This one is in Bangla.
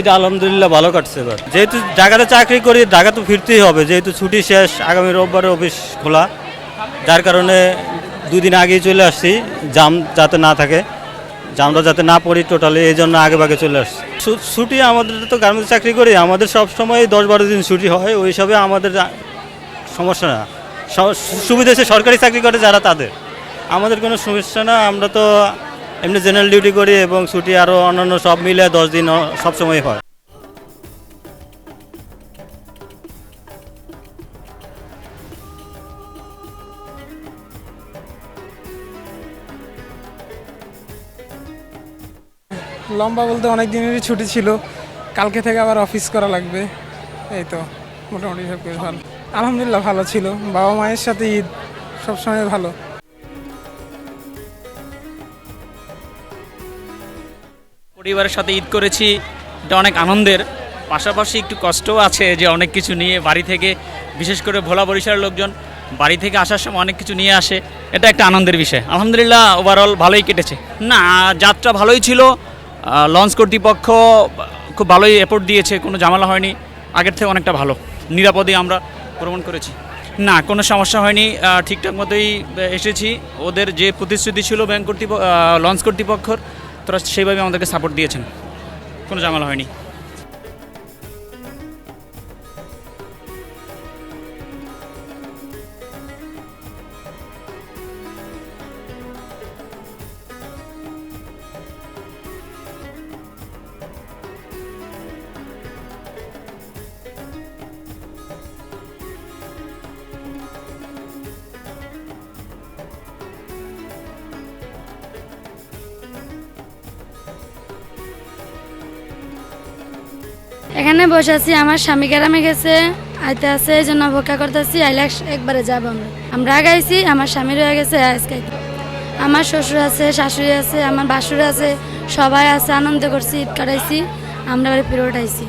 ঈদ আলহামদুলিল্লাহ ভালো কাটছে এবার। যেহেতু ঢাকাতে চাকরি করি ঢাকা তো ফিরতেই হবে। যেহেতু ছুটি শেষ, আগামী রোববারে অফিস খোলা। যার কারণে দুই দিন আগেই চলে আসছি, জাম যাতে না থাকে। জামটা যাতে না পড়ি টোটালি এই জন্য আগে ভাগে চলে আসছি। ছুটি আমাদের তো গার্মেন্টস চাকরি করি, আমাদের সব সময় দশ বারো দিন ছুটি হয়, ওই হিসাবে আমাদের সমস্যা না। সুবিধা সরকারি চাকরি করে যারা তাদের। আমাদের কোনো সমস্যা না, আমরা তো এমনি জেনারেল ডিউটি করি এবং ছুটি আরও অন্যান্য সব মিলে দশ দিন সব সময় হয়। লম্বা বলতে অনেক দিনেরই ছুটি ছিল। কালকে থেকে আবার অফিস করা লাগবে। এই তো, মোটামুটি সব কিছু ভালো। আলহামদুলিল্লাহ ভালো ছিল। বাবা মায়ের সাথে ঈদ সবসময় ভালো। পরিবারের সাথে ঈদ করেছি, এটা অনেক আনন্দের। পাশাপাশি একটু কষ্টও আছে যে অনেক কিছু নিয়ে বাড়ি থেকে, বিশেষ করে ভোলা বরিশালের লোকজন বাড়ি থেকে আসার সময় অনেক কিছু নিয়ে আসে, এটা একটা আনন্দের বিষয়। আলহামদুলিল্লাহ ওভারঅল ভালোই কেটেছে। না, যাত্রা ভালোই ছিল লঞ্চ কর্তৃপক্ষ খুব ভালোই এফোর্ট দিয়েছে, কোনো ঝামেলা হয়নি, আগের থেকে অনেকটা ভালো নিরাপদে আমরা ভ্রমণ করেছি। না, কোনো সমস্যা হয়নি ঠিকঠাক মতোই এসেছি। ওদের যে প্রতিশ্রুতি ছিল ব্যাংক কর্তৃপক্ষ লঞ্চ কর্তৃপক্ষর তারা সেইভাবে আমাদেরকে সাপোর্ট দিয়েছেন। কোনো ঝামেলা হয়নি। এখানে বসে আছি, আমার স্বামী গ্রামে গেছে, আইতে আছে, এই জন্য অপেক্ষা করতেছি, আইলে একবারে যাব আমরা। আমরা গাইছি আমার স্বামী রয়ে গেছে, আজকে আমার শ্বশুর আছে, শাশুড়ি আছে, আমার বাসুর আছে, সবাই আছে, আনন্দ করছি, ঈদ কাটাইছি, আমরা বাড়ি ফিরে উঠাইছি।